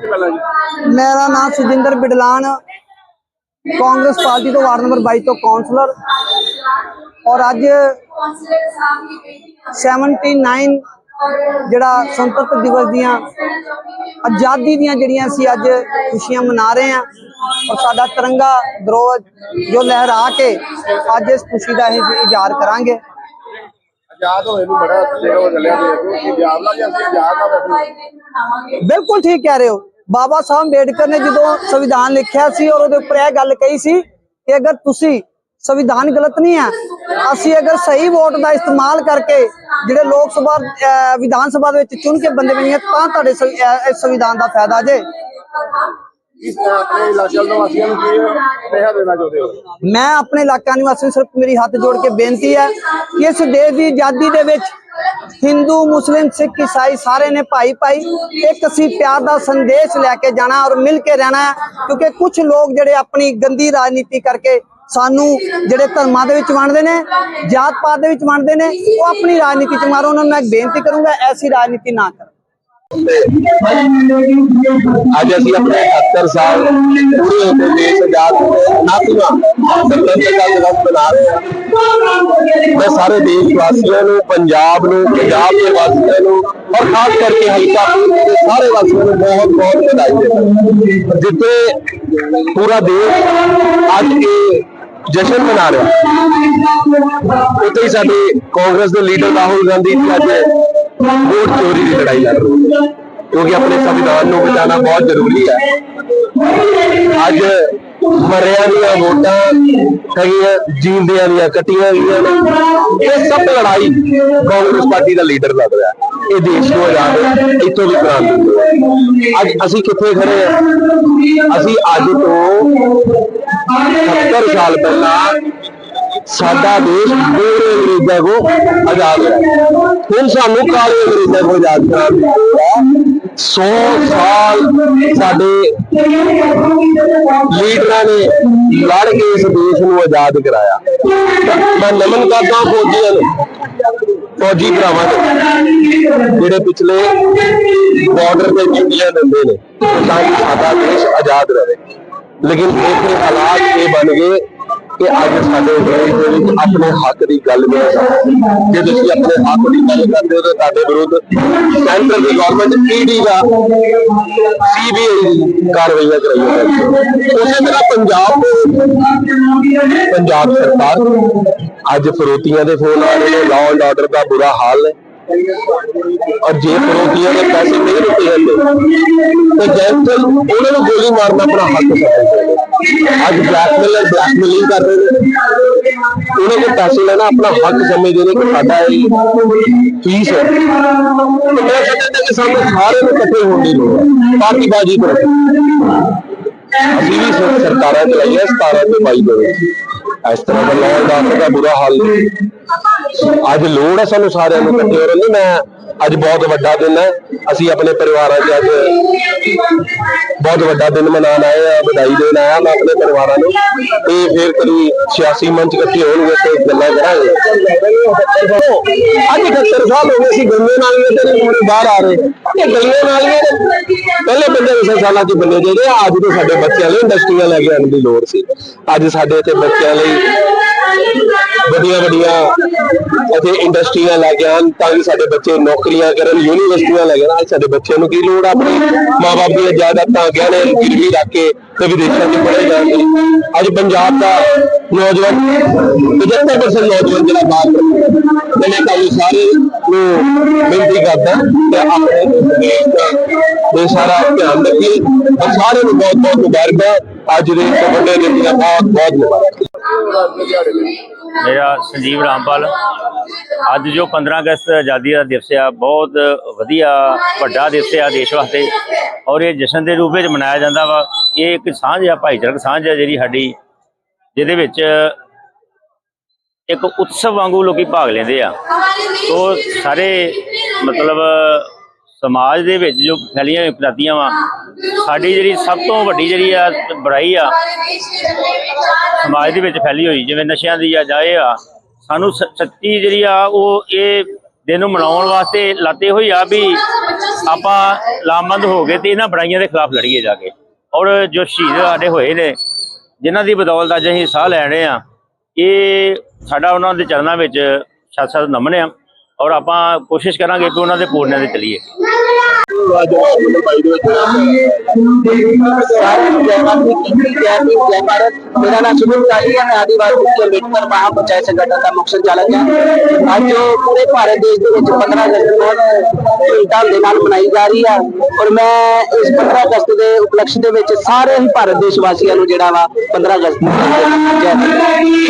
ਮੇਰਾ ਨਾਮ ਸੁਜਿੰਦਰ ਬਿਡਲਾਨ ਕਾਂਗਰਸ ਪਾਰਟੀ ਤੋਂ ਵਾਰਡ ਨੰਬਰ 22 ਤੋਂ ਕਾਉਂਸਲਰ ਔਰ ਅੱਜ 79 ਜਿਹੜਾ ਸੁਤੰਤਰ ਦਿਵਸ ਦੀਆਂ ਆਜ਼ਾਦੀ ਦੀਆਂ ਜਿਹੜੀਆਂ ਅਸੀਂ ਅੱਜ ਖੁਸ਼ੀਆਂ ਮਨਾ ਰਹੇ ਹਾਂ ਔਰ ਸਾਡਾ ਤਿਰੰਗਾ ਦਰੋਜ ਜੋ ਲਹਿਰਾ ਕੇ ਅੱਜ ਇਸ ਖੁਸ਼ੀ ਦਾ ਅਸੀਂ ਇਜ਼ਹਾਰ ਕਰਾਂਗੇ। ਆਜ਼ਾਦ ਹੋਏ ਨੂੰ ਬੜਾ ਚਿਰ ਹੋ ਚੱਲਿਆ ਦੇਖੋ ਕਿ ਆਜ਼ਾਦ ਲਾ ਅਸੀਂ ਆਜ਼ਾਦ ਆ ਬਿਲਕੁਲ ਠੀਕ ਕਹਿ ਰਹੇ ਹੋ। ਬਾਬਾ ਸਾਹਿਬ ਅੰਬੇਡਕਰ ਨੇ ਜਦੋਂ ਸੰਵਿਧਾਨ ਲਿਖਿਆ ਸੀ ਔਰ ਉਹਦੇ ਉੱਪਰ ਇਹ ਗੱਲ ਕਹੀ ਸੀ ਕਿ ਅਗਰ ਤੁਸੀਂ ਸੰਵਿਧਾਨ ਗਲਤ ਨਹੀਂ ਹੈ ਅਸੀਂ ਅਗਰ ਸਹੀ ਵੋਟ ਦਾ ਇਸਤੇਮਾਲ ਕਰਕੇ ਜਿਹੜੇ ਲੋਕ ਸਭਾ ਵਿਧਾਨ ਸਭਾ ਦੇ ਵਿੱਚ ਚੁਣ ਕੇ ਬੰਦੇ ਬਣੀਏ ਤਾਂ ਤੁਹਾਡੇ ਸੰਵਿਧਾਨ ਦਾ ਫਾਇਦਾ ਜੇ। ਮੈਂ ਆਪਣੇ ਇਲਾਕਾ ਨਿਵਾਸੀ ਨੂੰ ਸਿਰਫ ਮੇਰੀ ਹੱਥ ਜੋੜ ਕੇ ਬੇਨਤੀ ਹੈ ਕਿ ਇਸ ਦੇਸ਼ ਦੀ ਆਜ਼ਾਦੀ ਦੇ ਵਿੱਚ ਹਿੰਦੂ, ਮੁਸਲਿਮ, ਸਿੱਖ, ਈਸਾਈ ਸਾਰੇ ਨੇ ਭਾਈ ਭਾਈ ਇੱਕ ਅਸੀਂ ਪਿਆਰ ਦਾ ਸੰਦੇਸ਼ ਲੈ ਕੇ ਜਾਣਾ ਔਰ ਮਿਲ ਕੇ ਰਹਿਣਾ ਹੈ, ਕਿਉਂਕਿ ਕੁਝ ਲੋਕ ਜਿਹੜੇ ਆਪਣੀ ਗੰਦੀ ਰਾਜਨੀਤੀ ਕਰਕੇ ਸਾਨੂੰ ਜਿਹੜੇ ਧਰਮਾਂ ਦੇ ਵਿੱਚ ਵੰਡਦੇ ਨੇ ਜਾਤ ਪਾਤ ਦੇ ਵਿੱਚ ਵੰਡਦੇ ਨੇ, ਉਹ ਆਪਣੀ ਰਾਜਨੀਤੀ ਚ ਮਾਰੋ, ਉਹਨਾਂ ਨੂੰ ਮੈਂ ਬੇਨਤੀ ਕਰੂੰਗਾ, ਐਸੀ ਰਾਜਨੀਤੀ ਨਾ ਕਰੋ। ਅੱਜ ਅਸੀਂ ਆਪਣੇ 78 ਸਾਲ ਪੂਰੇ ਹੋ ਕੇ ਦੇਸ਼ ਆਜ਼ਾਦ ਨਾਤੀਆਂ ਸਤੰਤਰਤਾ ਦਿਵਸ ਮਨਾ ਰਹੇ ਮੈਂ ਸਾਰੇ ਦੇਸ਼ ਵਾਸੀਆਂ ਨੂੰ, ਪੰਜਾਬ ਨੂੰ, ਪੰਜਾਬ ਦੇ ਵਾਸੀਆਂ ਨੂੰ ਔਰ ਖਾਸ ਕਰਕੇ ਹਲਕਾ ਦੇ ਸਾਰੇ ਵਾਸੀਆਂ ਨੂੰ ਬਹੁਤ ਬਹੁਤ ਵਧਾਈ ਦਿੰਦਾ ਜਿੱਥੇ ਪੂਰਾ ਦੇਸ਼ ਅੱਜ ਇਹ ਜਸ਼ਨ ਮਨਾ ਰਿਹਾ। ਉੱਥੇ ਹੀ ਸਾਡੇ ਕਾਂਗਰਸ ਦੇ ਲੀਡਰ ਰਾਹੁਲ ਗਾਂਧੀ ਜੀ ਅੱਜ ਵੋਟ ਚੋਰੀ ਦੀ ਲੜਾਈ ਲੜ ਰਹੇ ਹਨ ਕਿਉਂਕਿ ਆਪਣੇ ਸੰਵਿਧਾਨ ਨੂੰ ਬਚਾਉਣਾ ਬਹੁਤ ਜ਼ਰੂਰੀ ਹੈ। ਅੱਜ ਮਰਿਆਂ ਦੀਆਂ ਵੋਟਾਂ ਹੈਗੀਆਂ, ਜੀਂਦਿਆਂ ਦੀਆਂ ਕੱਟੀਆਂ ਗਈਆਂ ਨੇ। ਇਹ ਸਭ ਲੜਾਈ ਕਾਂਗਰਸ ਪਾਰਟੀ ਦਾ ਲੀਡਰ ਲੜ ਰਿਹਾ। ਇਹ ਦੇਸ਼ ਨੂੰ ਆਜ਼ਾਦ ਇੱਥੋਂ ਵੀ ਕਰਾਉਣ ਅੱਜ ਅਸੀਂ ਕਿੱਥੇ ਖੜੇ ਆ ਅਸੀਂ ਅੱਜ ਤੋਂ 70 ਸਾਲ ਪਹਿਲਾਂ ਸਾਡਾ ਦੇਸ਼ ਗੋਰੇ ਅੰਗਰੇਜ਼ਾਂ ਕੋ ਆਜ਼ਾਦ ਹੋਇਆ। ਹੁਣ ਸਾਨੂੰ ਕਾਲੇ ਅੰਗਰੇਜ਼ਾਂ ਕੋ ਆਜ਼ਾਦ ਕਰਾਉਣਾ 100 ਸਾਲ ਸਾਡੇ ਲੀਡਰਾਂ ਨੇ ਲੜ ਕੇ ਇਸ ਦੇਸ਼ ਨੂੰ ਆਜ਼ਾਦ ਕਰਾਇਆ। ਮੈਂ ਨਮਨ ਕਰਦਾ ਫੌਜੀਆਂ ਨੂੰ, ਫੌਜੀ ਭਰਾਵਾਂ ਨੂੰ, ਜਿਹੜੇ ਪਿਛਲੇ ਬਾਰਡਰ ਤੇ ਡਿਊਟੀਆਂ ਦਿੰਦੇ ਨੇ, ਤਾਂ ਕਿ ਸਾਡਾ ਦੇਸ਼ ਆਜ਼ਾਦ ਰਹੇ। ਲੇਕਿਨ ਇੱਥੇ ਹਾਲਾਤ ਇਹ ਬਣ ਗਏ ਕਿ ਅੱਜ ਸਾਡੇ ਦੇਸ਼ ਦੇ ਵਿੱਚ ਆਪਣੇ ਹੱਕ ਦੀ ਗੱਲ ਨਹੀਂ ਜੇ ਤੁਸੀਂ ਆਪਣੇ ਹੱਕ ਦੀ ਗੱਲ ਕਰਦੇ ਹੋ ਤਾਂ ਤੁਹਾਡੇ ਵਿਰੁੱਧ ਸੈਂਟਰ ਦੀ ਗਵਰਨਮੈਂਟ ਈਡੀ ਦਾ ਸੀਬੀਆਈ ਕਾਰਵਾਈਆਂ ਕਰਾਈਆਂ ਜਾਂਦੀਆਂ ਉਸੇ ਤਰ੍ਹਾਂ ਪੰਜਾਬ ਦੇ ਪੰਜਾਬ ਸਰਕਾਰ ਅੱਜ ਫਰੋਤੀਆਂ ਦੇ ਫੋਨ ਆ ਰਹੇ ਨੇ ਲਾਅ ਐਂਡ ਆਰਡਰ ਦਾ ਬੁਰਾ ਹਾਲ ਹੈ। ਔਰ ਜੇ ਫਰੋਤੀਆਂ ਦੇ ਪੈਸੇ ਨਹੀਂ ਰੁਕੇ ਜਾਂਦੇ ਤੇ ਗੈਂਗਸਟਰ ਉਹਨਾਂ ਨੂੰ ਗੋਲੀ ਮਾਰਨਾ ਆਪਣਾ ਹੱਕ ਸਮਝਦੇ ਨੇ ਅੱਜ ਬਲੈਕਮੇਲਰ ਬਲੈਕਮੇਲਿੰਗ ਕਰ ਰਹੇ ਨੇ ਉਹਨਾਂ ਕੋਲ ਪੈਸੇ ਲੈਣਾ ਆਪਣਾ ਹੱਕ ਸਮਝਦੇ ਨੇ ਕਿ ਸਾਡਾ ਇਹ ਫੀਸ ਹੈ ਤੇ ਮੈਂ ਕਹਿੰਦਾ ਕਿ ਸਾਨੂੰ ਸਾਰੇ ਨੂੰ ਇਕੱਠੇ ਹੋਣ ਦੀ ਲੋੜ ਹੈ ਪਾਰਟੀਬਾਜ਼ੀ ਤੋਂ ਅਸੀਂ ਵੀ ਸਰ- ਸਰਕਾਰਾਂ ਚਲਾਈਆਂ 17 ਤੇ 22 ਦੇ ਵਿੱਚ ਇਸ ਤਰ੍ਹਾਂ ਦਾ ਅੱਜ ਲੋੜ ਹੈ ਸਾਨੂੰ ਸਾਰਿਆਂ ਨੂੰ ਇਕੱਠੇ ਹੋਣ ਦੀ। ਮੈਂ ਅੱਜ ਬਹੁਤ ਵੱਡਾ ਦਿਨ ਹੈ। ਅਸੀਂ ਆਪਣੇ ਪਰਿਵਾਰਾਂ 'ਚ ਅੱਜ ਬਹੁਤ ਵੱਡਾ ਦਿਨ ਮਨਾਉਣ ਆਏ ਆ ਵਧਾਈ ਦੇਣ ਆਇਆ ਮੈਂ ਆਪਣੇ ਪਰਿਵਾਰਾਂ ਨੂੰ। ਤੇ ਫਿਰ ਕਦੀ ਸਿਆਸੀ ਮੰਚ ਇਕੱਠੇ ਹੋਣਗੇ ਤੇ ਗੱਲਾਂ ਕਰਾਂਗੇ। ਅੱਜ 71 ਸਾਲ ਹੋ ਗਏ, ਅਸੀਂ ਗੰਗੇ ਨਾਲੀਆਂ ਤੇ ਨਹੀਂ ਬਾਹਰ ਆ ਰਹੇ। ਇਹ ਗਲੀਆਂ ਨਾਲੀਆਂ ਪਹਿਲੇ ਬੰਦੇ ਵਿਸੇ ਸਾਲਾਂ 'ਚ ਬੰਦੇ ਜਿਹੜੇ ਅੱਜ ਦੇ ਸਾਡੇ ਬੱਚਿਆਂ ਲਈ ਇੰਡਸਟਰੀਆਂ ਲੈ ਕੇ ਆਉਣ ਦੀ ਲੋੜ ਸੀ। ਅੱਜ ਸਾਡੇ ਇੱਥੇ ਬੱਚਿਆਂ ਲਈ ਵੱਡੀਆਂ ਵੱਡੀਆਂ ਇੱਥੇ ਇੰਡਸਟਰੀਆਂ ਲੈ ਜਾਣ ਤਾਂ ਕਿ ਸਾਡੇ ਬੱਚੇ ਨੌਕਰੀਆਂ ਕਰਨ ਯੂਨੀਵਰਸਿਟੀਆਂ ਲੈ ਕੇ ਸਾਡੇ ਬੱਚਿਆਂ ਨੂੰ ਕੀ ਲੋੜ ਆਪਣੇ? ਮਾਪੇ ਦੀਆਂ ਜਾਇਦਾਦਾਂ ਗਹਿਣੇ ਗਿਰਵੀ ਰੱਖ ਕੇ ਤੇ ਵਿਦੇਸ਼ਾਂ 'ਚ ਪੜ੍ਹੇ ਜਾਂਦੇ ਅੱਜ ਪੰਜਾਬ ਦਾ ਨੌਜਵਾਨ 75% ਨੌਜਵਾਨ ਜਿਹੜਾ ਬਾਹਰ ਤੇ ਮੈਂ ਤੁਹਾਨੂੰ ਸਾਰੇ ਨੂੰ ਬੇਨਤੀ ਕਰਦਾ ਕਿ ਆਪਣੇ ਇਹ ਸਾਰਾ ਧਿਆਨ ਰੱਖੀਏ। ਔਰ ਸਾਰੇ ਨੂੰ ਬਹੁਤ ਬਹੁਤ ਮੁਬਾਰਕਾਂ। ਅੱਜ ਦੇ ਇਸ ਵੱਡੇ ਦਿਨ ਬਹੁਤ ਬਹੁਤ ਮੁਬਾਰਕਾਂ। ਮੇਰਾ ਸੰਜੀਵ ਰਾਮਪਾਲ। ਅੱਜ ਜੋ 15 ਅਗਸਤ ਆਜ਼ਾਦੀ ਦਾ ਦਿਵਸ ਆ, ਬਹੁਤ ਵਧੀਆ, ਵੱਡਾ ਦਿਵਸ ਆ ਦੇਸ਼ ਵਾਸਤੇ। ਔਰ ਇਹ ਜਸ਼ਨ ਦੇ ਰੂਪ ਵਿੱਚ ਮਨਾਇਆ ਜਾਂਦਾ ਵਾ। ਇਹ ਇੱਕ ਸਾਂਝ ਆ, ਭਾਈਚਾਰਕ ਸਾਂਝ ਆ ਜਿਹੜੀ ਸਾਡੀ, ਜਿਹਦੇ ਵਿੱਚ ਇੱਕ ਉਤਸਵ ਵਾਂਗੂ ਲੋਕੀ ਭਾਗ ਲੈਂਦੇ ਆ। ਤੋ ਸਾਰੇ ਮਤਲਬ ਸਮਾਜ ਦੇ ਵਿੱਚ ਜੋ ਫੈਲੀਆਂ ਹੋਈਆਂ ਕੁਰੀਤੀਆਂ ਵਾ, ਸਾਡੀ ਜਿਹੜੀ ਸਭ ਤੋਂ ਵੱਡੀ ਜਿਹੜੀ ਆ ਬੁਰਾਈ ਆ, ਸਮਾਜ ਦੇ ਵਿੱਚ ਫੈਲੀ ਹੋਈ, ਜਿਵੇਂ ਨਸ਼ਿਆਂ ਦੀ ਆ ਜਾਏ ਆ, ਸਾਨੂੰ ਸ- ਸੱਚੀ ਜਿਹੜੀ ਆ, ਉਹ ਇਹ ਦਿਨ ਨੂੰ ਮਨਾਉਣ ਵਾਸਤੇ ਲਾਤੇ ਹੋਈ ਆ ਵੀ ਆਪਾਂ ਲਾਮਬੰਦ ਹੋ ਗਏ ਤੇ ਇਹਨਾਂ ਬੁਰਾਈਆਂ ਦੇ ਖਿਲਾਫ ਲੜੀਏ ਜਾ ਕੇ। ਔਰ ਜੋ ਸ਼ਹੀਦ ਸਾਡੇ ਹੋਏ ਨੇ, ਜਿਨ੍ਹਾਂ ਦੀ ਬਦੌਲਤ ਅੱਜ ਅਸੀਂ ਸਾਹ ਲੈ ਰਹੇ ਆ, ਇਹ ਸਾਡਾ ਉਹਨਾਂ ਦੇ ਚਰਨਾਂ ਵਿੱਚ ਸਤ ਸਤ ਨਮਨ ਆ, ਔਰ ਆਪਾਂ ਕੋਸ਼ਿਸ਼ ਕਰਾਂਗੇ ਕਿ ਉਹਨਾਂ ਦੇ ਪੂਰਨਿਆਂ ਦੇ ਚਲੀਏ। ਸਾਰੇ ਅੰਬੇਡਕਰ ਸੰਗਠਨ ਦਾ ਮੁੱਖ ਸੰਚਾਲਕ ਅੱਜ ਪੂਰੇ ਭਾਰਤ ਦੇਸ਼ ਦੇ ਵਿੱਚ 15 ਅਗਸਤ ਬਹੁਤ ਧੂਮਧਾਮ ਦੇ ਨਾਲ ਮਨਾਈ ਜਾ ਰਹੀ ਹੈ ਔਰ ਮੈਂ ਇਸ 15 ਅਗਸਤ ਦੇ ਉਪਲਕਸ਼ ਦੇ ਵਿੱਚ ਸਾਰੇ ਹੀ ਭਾਰਤ ਦੇਸ਼ ਵਾਸੀਆਂ ਨੂੰ ਜਿਹੜਾ ਵਾ 15 ਅਗਸਤ ਨੂੰ ਜੈ ਹਿੰਦ।